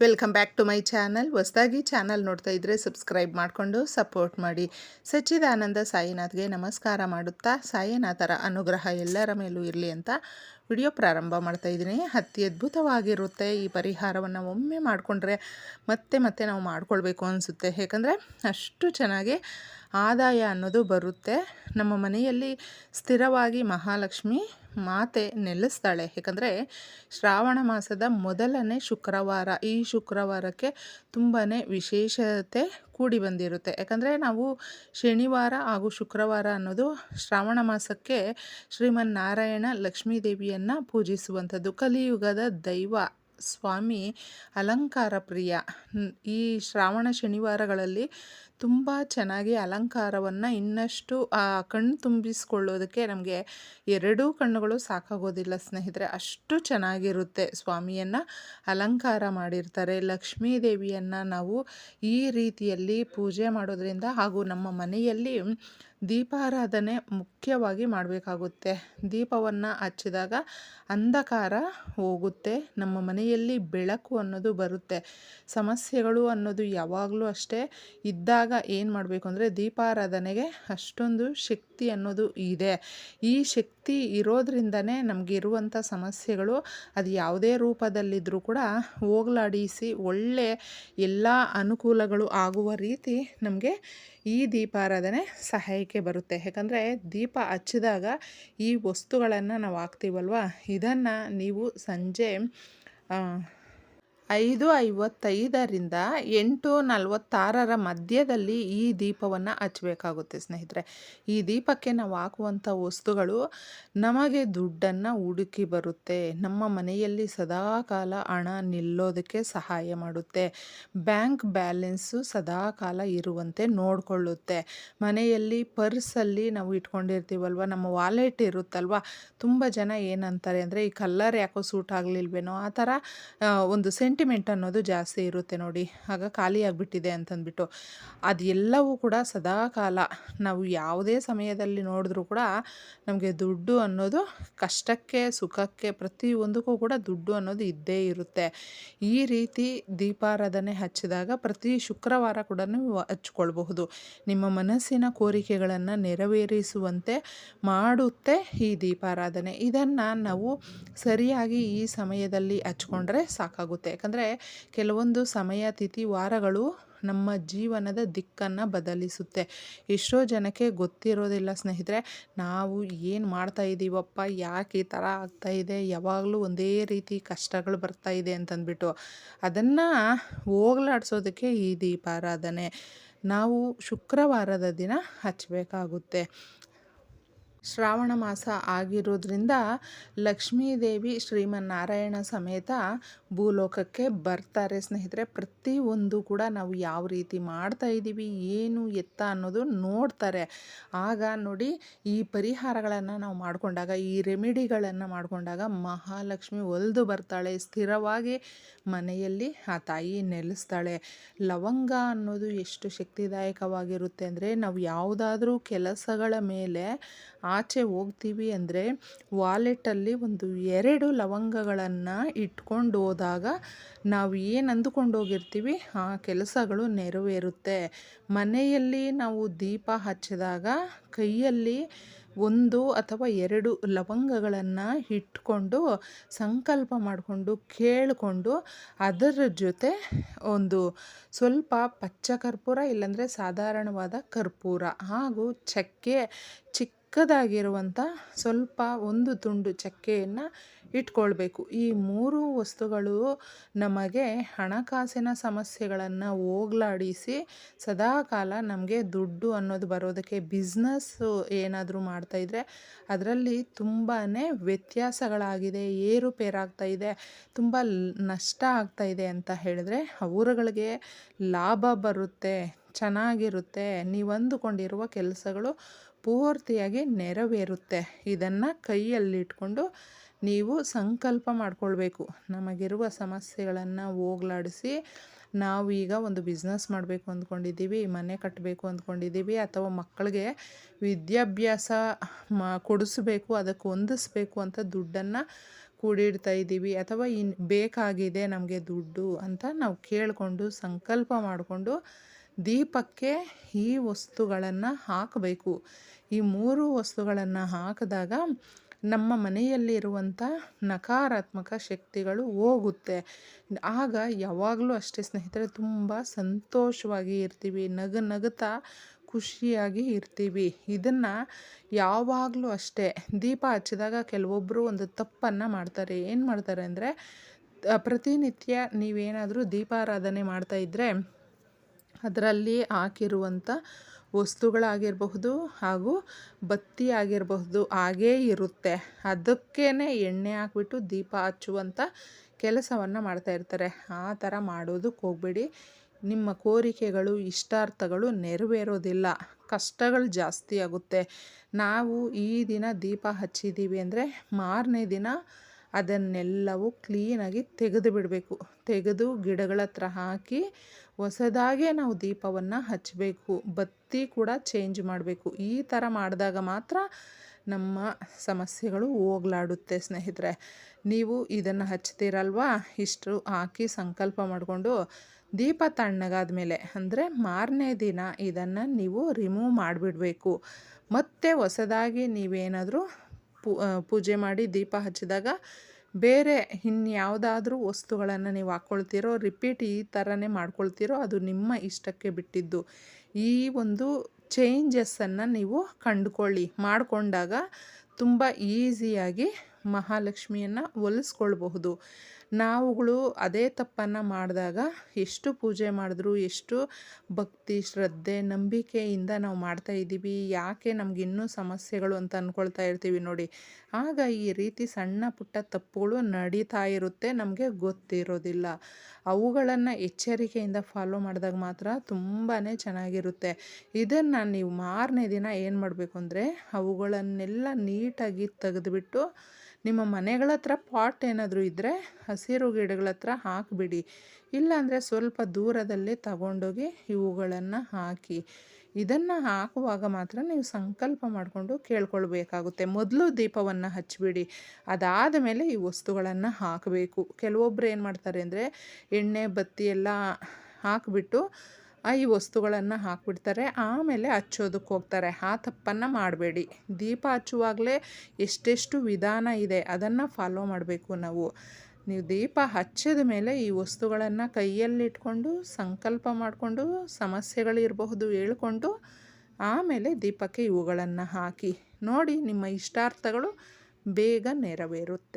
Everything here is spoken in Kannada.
Welcome back to my channel ಹೊಸದಾಗಿ ಚಾನಲ್ ನೋಡ್ತಾ ಇದ್ದರೆ ಸಬ್ಸ್ಕ್ರೈಬ್ ಮಾಡಿಕೊಂಡು ಸಪೋರ್ಟ್ ಮಾಡಿ. ಸಚ್ಚಿದಾನಂದ ಸಾಯಿನಾಥ್ಗೆ ನಮಸ್ಕಾರ ಮಾಡುತ್ತಾ, ಸಾಯಿನಾಥರ ಅನುಗ್ರಹ ಎಲ್ಲರ ಮೇಲೂ ಇರಲಿ ಅಂತ ವಿಡಿಯೋ ಪ್ರಾರಂಭ ಮಾಡ್ತಾ ಇದ್ದೀನಿ. ಅತಿ ಅದ್ಭುತವಾಗಿರುತ್ತೆ ಈ ಪರಿಹಾರವನ್ನು ಒಮ್ಮೆ ಮಾಡಿಕೊಂಡ್ರೆ ಮತ್ತೆ ಮತ್ತೆ ನಾವು ಮಾಡಿಕೊಳ್ಬೇಕು ಅನಿಸುತ್ತೆ. ಏಕೆಂದರೆ ಅಷ್ಟು ಚೆನ್ನಾಗಿ ಆದಾಯ ಅನ್ನೋದು ಬರುತ್ತೆ. ನಮ್ಮ ಮನೆಯಲ್ಲಿ ಸ್ಥಿರವಾಗಿ ಮಹಾಲಕ್ಷ್ಮಿ ಮಾತೆ ನೆಲೆಸ್ತಾಳೆ. ಯಾಕಂದರೆ ಶ್ರಾವಣ ಮಾಸದ ಮೊದಲನೇ ಶುಕ್ರವಾರ, ಈ ಶುಕ್ರವಾರಕ್ಕೆ ತುಂಬಾ ವಿಶೇಷತೆ ಕೂಡಿ ಬಂದಿರುತ್ತೆ. ಯಾಕಂದರೆ ನಾವು ಶನಿವಾರ ಹಾಗೂ ಶುಕ್ರವಾರ ಅನ್ನೋದು ಶ್ರಾವಣ ಮಾಸಕ್ಕೆ ಶ್ರೀಮನ್ನಾರಾಯಣ ಲಕ್ಷ್ಮೀ ದೇವಿಯನ್ನು ಪೂಜಿಸುವಂಥದ್ದು. ಕಲಿಯುಗದ ದೈವ, ಸ್ವಾಮಿ, ಅಲಂಕಾರ ಪ್ರಿಯ. ಈ ಶ್ರಾವಣ ಶನಿವಾರಗಳಲ್ಲಿ ತುಂಬ ಚೆನ್ನಾಗಿ ಅಲಂಕಾರವನ್ನು ಇನ್ನಷ್ಟು ಕಣ್ಣು ತುಂಬಿಸ್ಕೊಳ್ಳೋದಕ್ಕೆ ನಮಗೆ ಎರಡೂ ಕಣ್ಣುಗಳು ಸಾಕಾಗೋದಿಲ್ಲ ಸ್ನೇಹಿತರೆ. ಅಷ್ಟು ಚೆನ್ನಾಗಿರುತ್ತೆ ಸ್ವಾಮಿಯನ್ನು ಅಲಂಕಾರ ಮಾಡಿರ್ತಾರೆ. ಲಕ್ಷ್ಮೀ ದೇವಿಯನ್ನು ನಾವು ಈ ರೀತಿಯಲ್ಲಿ ಪೂಜೆ ಮಾಡೋದ್ರಿಂದ ಹಾಗೂ ನಮ್ಮ ಮನೆಯಲ್ಲಿ ದೀಪಾರಾಧನೆ ಮುಖ್ಯವಾಗಿ ಮಾಡಬೇಕಾಗುತ್ತೆ. ದೀಪವನ್ನು ಹಚ್ಚಿದಾಗ ಅಂಧಕಾರ ಹೋಗುತ್ತೆ, ನಮ್ಮ ಮನೆಯಲ್ಲಿ ಬೆಳಕು ಅನ್ನೋದು ಬರುತ್ತೆ. ಸಮಸ್ಯೆಗಳು ಅನ್ನೋದು ಯಾವಾಗಲೂ ಅಷ್ಟೇ. ಇದ್ದಾಗ ಏನು ಮಾಡಬೇಕು ಅಂದರೆ ದೀಪಾರಾಧನೆಗೆ ಅಷ್ಟೊಂದು ಶಕ್ತಿ ಅನ್ನೋದು ಇದೆ. ಈ ಶಕ್ತಿ ಇರೋದ್ರಿಂದನೇ ನಮಗಿರುವಂಥ ಸಮಸ್ಯೆಗಳು ಅದು ಯಾವುದೇ ರೂಪದಲ್ಲಿದ್ದರೂ ಕೂಡ ಹೋಗಲಾಡಿಸಿ ಒಳ್ಳೆ ಎಲ್ಲ ಅನುಕೂಲಗಳು ಆಗುವ ರೀತಿ ನಮಗೆ ಈ ದೀಪಾರಾಧನೆ ಸಹಾಯಕ್ಕೆ ಬರುತ್ತೆ. ಯಾಕಂದರೆ ದೀಪ ಹಚ್ಚಿದಾಗ ಈ ವಸ್ತುಗಳನ್ನು ನಾವು ಹಾಕ್ತೀವಲ್ವ? ಇದನ್ನು ನೀವು ಸಂಜೆ ಐದು ಐವತ್ತೈದರಿಂದ ಎಂಟು ನಲವತ್ತಾರರ ಮಧ್ಯದಲ್ಲಿ ಈ ದೀಪವನ್ನು ಹಚ್ಚಬೇಕಾಗುತ್ತೆ ಸ್ನೇಹಿತರೆ. ಈ ದೀಪಕ್ಕೆ ನಾವು ಹಾಕುವಂಥ ವಸ್ತುಗಳು ನಮಗೆ ದುಡ್ಡನ್ನು ಹುಡುಕಿ ಬರುತ್ತೆ. ನಮ್ಮ ಮನೆಯಲ್ಲಿ ಸದಾಕಾಲ ಹಣ ನಿಲ್ಲೋದಕ್ಕೆ ಸಹಾಯ ಮಾಡುತ್ತೆ. ಬ್ಯಾಂಕ್ ಬ್ಯಾಲೆನ್ಸು ಸದಾಕಾಲ ಇರುವಂತೆ ನೋಡಿಕೊಳ್ಳುತ್ತೆ. ಮನೆಯಲ್ಲಿ ಪರ್ಸಲ್ಲಿ ನಾವು ಇಟ್ಕೊಂಡಿರ್ತೀವಲ್ವ, ನಮ್ಮ ವಾಲೆಟ್ ಇರುತ್ತಲ್ವ, ತುಂಬ ಜನ ಏನಂತಾರೆ ಅಂದರೆ, ಈ ಕಲ್ಲರ್ ಯಾಕೋ ಸೂಟ್ ಆಗಲಿಲ್ವೇನೋ ಆ ಥರ ಒಂದು ಸೆಂಟಿ ಸೆಂಟಿಮೆಂಟ್ ಅನ್ನೋದು ಜಾಸ್ತಿ ಇರುತ್ತೆ ನೋಡಿ. ಆಗ ಖಾಲಿ ಆಗಿಬಿಟ್ಟಿದೆ ಅಂತಂದ್ಬಿಟ್ಟು. ಅದೆಲ್ಲವೂ ಕೂಡ ಸದಾ ಕಾಲ ನಾವು ಯಾವುದೇ ಸಮಯದಲ್ಲಿ ನೋಡಿದ್ರೂ ಕೂಡ ನಮಗೆ ದುಡ್ಡು ಅನ್ನೋದು ಕಷ್ಟಕ್ಕೆ, ಸುಖಕ್ಕೆ ಪ್ರತಿಯೊಂದಕ್ಕೂ ಕೂಡ ದುಡ್ಡು ಅನ್ನೋದು ಇದ್ದೇ ಇರುತ್ತೆ. ಈ ರೀತಿ ದೀಪಾರಾಧನೆ ಹಚ್ಚಿದಾಗ ಪ್ರತಿ ಶುಕ್ರವಾರ ಕೂಡ ಹಚ್ಕೊಳ್ಬಹುದು. ನಿಮ್ಮ ಮನಸ್ಸಿನ ಕೋರಿಕೆಗಳನ್ನು ನೆರವೇರಿಸುವಂತೆ ಮಾಡುತ್ತೆ ಈ ದೀಪಾರಾಧನೆ. ಇದನ್ನು ನಾವು ಸರಿಯಾಗಿ ಈ ಸಮಯದಲ್ಲಿ ಹಚ್ಕೊಂಡ್ರೆ ಸಾಕಾಗುತ್ತೆ. ಯಾಕಂದರೆ ಕೆಲವೊಂದು ಸಮಯ, ತಿಥಿ, ವಾರಗಳು ನಮ್ಮ ಜೀವನದ ದಿಕ್ಕನ್ನು ಬದಲಿಸುತ್ತೆ. ಎಷ್ಟೋ ಜನಕ್ಕೆ ಗೊತ್ತಿರೋದಿಲ್ಲ ಸ್ನೇಹಿತರೆ, ನಾವು ಏನು ಮಾಡ್ತಾ ಇದ್ದೀವಪ್ಪ ಯಾಕೆ ಈ ಥರ ಆಗ್ತಾಯಿದೆ ಯಾವಾಗಲೂ ಒಂದೇ ರೀತಿ ಕಷ್ಟಗಳು ಬರ್ತಾ ಇದೆ ಅಂತಂದ್ಬಿಟ್ಟು ಅದನ್ನು ಹೋಗ್ಲಾಡ್ಸೋದಕ್ಕೆ ಈ ದೀಪಾರಾಧನೆ. ನಾವು ಶುಕ್ರವಾರದ ದಿನ ಹಚ್ಚಬೇಕಾಗುತ್ತೆ ಶ್ರಾವಣ ಮಾಸ ಆಗಿರೋದ್ರಿಂದ ಲಕ್ಷ್ಮೀದೇವಿ ಶ್ರೀಮನ್ನಾರಾಯಣ ಸಮೇತ ಭೂಲೋಕಕ್ಕೆ ಬರ್ತಾರೆ ಸ್ನೇಹಿತರೆ. ಪ್ರತಿಯೊಂದು ಕೂಡ ನಾವು ಯಾವ ರೀತಿ ಮಾಡ್ತಾ ಇದ್ದೀವಿ, ಏನು ಎತ್ತ ಅನ್ನೋದು ನೋಡ್ತಾರೆ. ಆಗ ನೋಡಿ ಈ ಪರಿಹಾರಗಳನ್ನು ನಾವು ಮಾಡಿಕೊಂಡಾಗ, ಈ ರೆಮಿಡಿಗಳನ್ನು ಮಾಡಿಕೊಂಡಾಗ ಮಹಾಲಕ್ಷ್ಮಿ ಒಲಿದು ಬರ್ತಾಳೆ, ಸ್ಥಿರವಾಗಿ ಮನೆಯಲ್ಲಿ ಆ ತಾಯಿ ನೆಲೆಸ್ತಾಳೆ. ಲವಂಗ ಅನ್ನೋದು ಎಷ್ಟು ಶಕ್ತಿದಾಯಕವಾಗಿರುತ್ತೆ ಅಂದರೆ ನಾವು ಯಾವುದಾದ್ರೂ ಕೆಲಸಗಳ ಮೇಲೆ ಆಚೆ ಹೋಗ್ತೀವಿ ಅಂದರೆ ವಾಲೆಟಲ್ಲಿ ಒಂದು ಎರಡು ಲವಂಗಗಳನ್ನು ಇಟ್ಕೊಂಡು ಹೋದಾಗ ನಾವು ಏನು ಅಂದುಕೊಂಡು ಹೋಗಿರ್ತೀವಿ? ಆ ಕೆಲಸಗಳು ನೆರವೇರುತ್ತೆ. ಮನೆಯಲ್ಲಿ ನಾವು ದೀಪ ಹಚ್ಚಿದಾಗ ಕೈಯಲ್ಲಿ ಒಂದು ಅಥವಾ ಎರಡು ಲವಂಗಗಳನ್ನು ಇಟ್ಕೊಂಡು ಸಂಕಲ್ಪ ಮಾಡಿಕೊಂಡು ಕೇಳಿಕೊಂಡು ಅದರ ಜೊತೆ ಒಂದು ಸ್ವಲ್ಪ ಪಚ್ಚ ಕರ್ಪೂರ ಇಲ್ಲಾಂದರೆ ಸಾಧಾರಣವಾದ ಕರ್ಪೂರ ಹಾಗೂ ಚಕ್ಕೆ ಚಿಕ್ಕ ಚಿಕ್ಕದಾಗಿರುವಂಥ ಸ್ವಲ್ಪ ಒಂದು ತುಂಡು ಚಕ್ಕೆಯನ್ನು ಇಟ್ಕೊಳ್ಬೇಕು. ಈ ಮೂರು ವಸ್ತುಗಳು ನಮಗೆ ಹಣಕಾಸಿನ ಸಮಸ್ಯೆಗಳನ್ನು ಹೋಗ್ಲಾಡಿಸಿ ಸದಾಕಾಲ ನಮಗೆ ದುಡ್ಡು ಅನ್ನೋದು ಬರೋದಕ್ಕೆ ಬಿಸ್ನೆಸ್ಸು ಏನಾದರೂ ಮಾಡ್ತಾಯಿದ್ರೆ ಅದರಲ್ಲಿ ತುಂಬಾ ವ್ಯತ್ಯಾಸಗಳಾಗಿದೆ, ಏರುಪೇರಾಗ್ತಾ ಇದೆ, ತುಂಬ ನಷ್ಟ ಆಗ್ತಾ ಇದೆ ಅಂತ ಹೇಳಿದ್ರೆ ಅವರುಗಳಿಗೆ ಲಾಭ ಬರುತ್ತೆ, ಚೆನ್ನಾಗಿರುತ್ತೆ, ನೀವು ಅಂದುಕೊಂಡಿರುವ ಕೆಲಸಗಳು ಪೂರ್ತಿಯಾಗಿ ನೆರವೇರುತ್ತೆ. ಇದನ್ನು ಕೈಯಲ್ಲಿಟ್ಕೊಂಡು ನೀವು ಸಂಕಲ್ಪ ಮಾಡಿಕೊಳ್ಬೇಕು. ನಮಗಿರುವ ಸಮಸ್ಯೆಗಳನ್ನು ಹೋಗ್ಲಾಡಿಸಿ ನಾವು ಈಗ ಒಂದು ಬಿಸ್ನೆಸ್ ಮಾಡಬೇಕು ಅಂದ್ಕೊಂಡಿದ್ದೀವಿ, ಮನೆ ಕಟ್ಟಬೇಕು ಅಂದ್ಕೊಂಡಿದ್ದೀವಿ ಅಥವಾ ಮಕ್ಕಳಿಗೆ ವಿದ್ಯಾಭ್ಯಾಸ ಮಾ, ಕೊಡಿಸ್ಬೇಕು, ಅದಕ್ಕೆ ಹೊಂದಿಸ್ಬೇಕು ಅಂತ ದುಡ್ಡನ್ನು ಕೂಡಿಡ್ತಾ ಇದ್ದೀವಿ. ಅಥವಾ ಇನ್, ಬೇಕಾಗಿದೆ ನಮಗೆ ದುಡ್ಡು ಅಂತ ನಾವು ಕೇಳಿಕೊಂಡು, ಸಂಕಲ್ಪ ಮಾಡಿಕೊಂಡು ದೀಪಕ್ಕೆ ಈ ವಸ್ತುಗಳನ್ನು ಹಾಕಬೇಕು. ಈ ಮೂರು ವಸ್ತುಗಳನ್ನು ಹಾಕಿದಾಗ ನಮ್ಮ ಮನೆಯಲ್ಲಿರುವಂಥ ನಕಾರಾತ್ಮಕ ಶಕ್ತಿಗಳು ಹೋಗುತ್ತೆ. ಆಗ ಯಾವಾಗಲೂ ಅಷ್ಟೇ ಸ್ನೇಹಿತರೆ, ತುಂಬ ಸಂತೋಷವಾಗಿ ಇರ್ತೀವಿ. ನಗು ನಗುತ್ತಾ ಖುಷಿಯಾಗಿ ಇರ್ತೀವಿ. ಇದನ್ನು ಯಾವಾಗಲೂ ಅಷ್ಟೇ ದೀಪ ಹಚ್ಚಿದಾಗ ಕೆಲವೊಬ್ಬರು ಒಂದು ತಪ್ಪನ್ನು ಮಾಡ್ತಾರೆ. ಏನು ಮಾಡ್ತಾರೆ ಅಂದರೆ ಪ್ರತಿನಿತ್ಯ ನೀವೇನಾದರೂ ದೀಪಾರಾಧನೆ ಮಾಡ್ತಾಯಿದ್ರೆ ಅದರಲ್ಲಿ ಹಾಕಿರುವಂಥ ವಸ್ತುಗಳಾಗಿರಬಹುದು ಹಾಗೂ ಬತ್ತಿ ಆಗಿರಬಹುದು ಹಾಗೇ ಇರುತ್ತೆ. ಅದಕ್ಕೇ ಎಣ್ಣೆ ಹಾಕ್ಬಿಟ್ಟು ದೀಪ ಹಚ್ಚುವಂಥ ಕೆಲಸವನ್ನು ಮಾಡ್ತಾಯಿರ್ತಾರೆ ಆ ಥರ ಮಾಡೋದಕ್ಕೆ ಹೋಗಬೇಡಿ. ನಿಮ್ಮ ಕೋರಿಕೆಗಳು, ಇಷ್ಟಾರ್ಥಗಳು ನೆರವೇರೋದಿಲ್ಲ. ಕಷ್ಟಗಳು ಜಾಸ್ತಿ ಆಗುತ್ತೆ. ನಾವು ಈ ದಿನ ದೀಪ ಹಚ್ಚಿದ್ದೀವಿ ಅಂದರೆ ಮಾರನೇ ದಿನ ಅದನ್ನೆಲ್ಲವೂ ಕ್ಲೀನಾಗಿ ತೆಗೆದು ಬಿಡಬೇಕು. ತೆಗೆದು ಗಿಡಗಳ ಹತ್ರ ಹಾಕಿ ಹೊಸದಾಗೇ ನಾವು ದೀಪವನ್ನು ಹಚ್ಚಬೇಕು ಬತ್ತಿ ಕೂಡ ಚೇಂಜ್ ಮಾಡಬೇಕು. ಈ ಥರ ಮಾಡಿದಾಗ ಮಾತ್ರ ನಮ್ಮ ಸಮಸ್ಯೆಗಳು ಹೋಗ್ಲಾಡುತ್ತೆ ಸ್ನೇಹಿತರೆ. ನೀವು ಇದನ್ನು ಹಚ್ತೀರಲ್ವಾ? ಇಷ್ಟು ಹಾಕಿ ಸಂಕಲ್ಪ ಮಾಡಿಕೊಂಡು ದೀಪ ತಣ್ಣಗಾದ ಮೇಲೆ, ಅಂದರೆ ಮಾರನೇ ದಿನ ಇದನ್ನು ನೀವು ರಿಮೂವ್ ಮಾಡಿಬಿಡಬೇಕು. ಮತ್ತೆ ಹೊಸದಾಗಿ ನೀವೇನಾದರೂ ಪೂಜೆ ಮಾಡಿ ದೀಪ ಹಚ್ಚಿದಾಗ ಬೇರೆ ಇನ್ಯಾವುದಾದ್ರೂ ವಸ್ತುಗಳನ್ನು ನೀವು ಹಾಕ್ಕೊಳ್ತೀರೋ ರಿಪೀಟ್ ಈ ಥರನೇ ಮಾಡ್ಕೊಳ್ತೀರೋ, ಅದು ನಿಮ್ಮ ಇಷ್ಟಕ್ಕೆ ಬಿಟ್ಟಿದ್ದು. ಈ ಒಂದು ಚೇಂಜಸ್ಸನ್ನು ನೀವು ಕಂಡುಕೊಳ್ಳಿ. ಮಾಡಿಕೊಂಡಾಗ ತುಂಬ ಈಸಿಯಾಗಿ ಮಹಾಲಕ್ಷ್ಮಿಯನ್ನು ಒಲಿಸ್ಕೊಳ್ಬಹುದು ನಾವುಗಳು ಅದೇ ತಪ್ಪನ್ನು ಮಾಡಿದಾಗ ಎಷ್ಟು ಪೂಜೆ ಮಾಡಿದ್ರು, ಎಷ್ಟು ಭಕ್ತಿ, ಶ್ರದ್ಧೆ, ನಂಬಿಕೆಯಿಂದ ನಾವು ಮಾಡ್ತಾ ಇದ್ದೀವಿ, ಯಾಕೆ ನಮ್ಗೆ ಇನ್ನೂ ಸಮಸ್ಯೆಗಳು ಅಂತ ಅಂದ್ಕೊಳ್ತಾ ಇರ್ತೀವಿ ನೋಡಿ. ಆಗ ಈ ರೀತಿ ಸಣ್ಣ ಪುಟ್ಟ ತಪ್ಪುಗಳು ನಡೀತಾ ಇರುತ್ತೆ, ನಮಗೆ ಗೊತ್ತಿರೋದಿಲ್ಲ. ಅವುಗಳನ್ನು ಎಚ್ಚರಿಕೆಯಿಂದ ಫಾಲೋ ಮಾಡಿದಾಗ ಮಾತ್ರ ತುಂಬಾ ಚೆನ್ನಾಗಿರುತ್ತೆ. ಇದನ್ನು ನೀವು ಮಾರನೇ ದಿನ ಏನು ಮಾಡಬೇಕು ಅಂದರೆ, ಅವುಗಳನ್ನೆಲ್ಲ ನೀಟಾಗಿ ತೆಗೆದುಬಿಟ್ಟು ನಿಮ್ಮ ಮನೆಗಳ ಹತ್ರ ಪಾಟ್ ಏನಾದರೂ ಇದ್ದರೆ ಹಸಿರು ಗಿಡಗಳ ಹತ್ರ ಹಾಕಿಬಿಡಿ. ಇಲ್ಲಾಂದರೆ ಸ್ವಲ್ಪ ದೂರದಲ್ಲಿ ತಗೊಂಡೋಗಿ ಇವುಗಳನ್ನು ಹಾಕಿ. ಇದನ್ನು ಹಾಕುವಾಗ ಮಾತ್ರ ನೀವು ಸಂಕಲ್ಪ ಮಾಡಿಕೊಂಡು ಕೇಳ್ಕೊಳ್ಬೇಕಾಗುತ್ತೆ. ಮೊದಲು ದೀಪವನ್ನು ಹಚ್ಚಿಬಿಡಿ ಅದಾದ ಮೇಲೆ ಈ ವಸ್ತುಗಳನ್ನು ಹಾಕಬೇಕು. ಕೆಲವೊಬ್ಬರು ಏನು ಮಾಡ್ತಾರೆ ಅಂದರೆ ಎಣ್ಣೆ, ಬತ್ತಿ ಎಲ್ಲ ಹಾಕಿಬಿಟ್ಟು ಈ ವಸ್ತುಗಳನ್ನು ಹಾಕಿಬಿಡ್ತಾರೆ. ಆಮೇಲೆ ಹಚ್ಚೋದಕ್ಕೆ ಹೋಗ್ತಾರೆ. ಆ ತಪ್ಪನ್ನು ಮಾಡಬೇಡಿ. ದೀಪ ಹಚ್ಚುವಾಗಲೇ ಎಷ್ಟೆಷ್ಟು ವಿಧಾನ ಇದೆ. ಅದನ್ನು ಫಾಲೋ ಮಾಡಬೇಕು ನಾವು. ನೀವು ದೀಪ ಹಚ್ಚಿದ ಮೇಲೆ ಈ ವಸ್ತುಗಳನ್ನು ಕೈಯಲ್ಲಿಟ್ಕೊಂಡು, ಸಂಕಲ್ಪ ಮಾಡಿಕೊಂಡು, ಸಮಸ್ಯೆಗಳಿರಬಹುದು ಹೇಳ್ಕೊಂಡು, ಆಮೇಲೆ ದೀಪಕ್ಕೆ ಇವುಗಳನ್ನು ಹಾಕಿ. ನೋಡಿ, ನಿಮ್ಮ ಇಷ್ಟಾರ್ಥಗಳು ಬೇಗ ನೆರವೇರುತ್ತೆ.